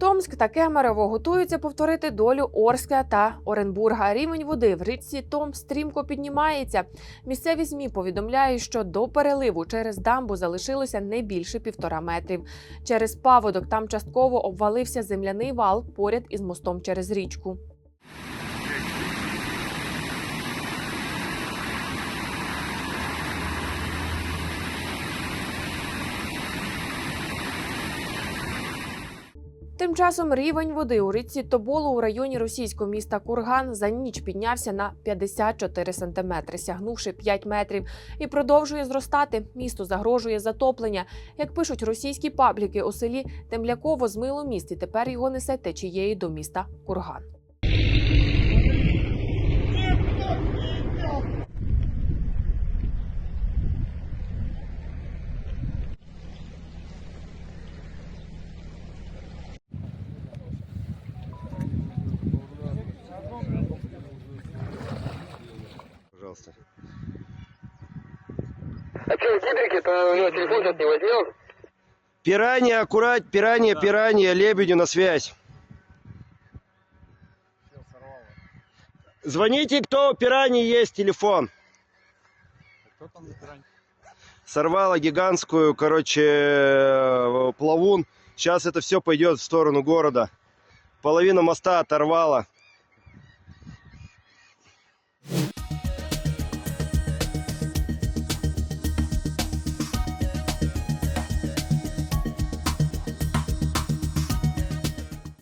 Томськ та Кемерово готуються повторити долю Орська та Оренбурга. Рівень води в річці Том стрімко піднімається. Місцеві змі повідомляють, що до переливу через дамбу залишилося не більше півтора метрів. Через паводок там частково обвалився земляний вал поряд із мостом через річку. Тим часом рівень води у річці Тоболу у районі російського міста Курган за ніч піднявся на 54 сантиметри, сягнувши 5 метрів, і продовжує зростати. Місту загрожує затоплення. Як пишуть російські пабліки у селі Темляково змило міст, і тепер його несе течією до міста Курган. Пожалуйста. А что, гидрики-то у него телефон сейчас не возьмем? Пиранья, аккурат, пиранья, пиранья, лебедю на связь. Звоните, кто у пираньи есть телефон. Сорвала гигантскую, короче, э, плавун. Сейчас это все пойдет в сторону города. Половину моста оторвала.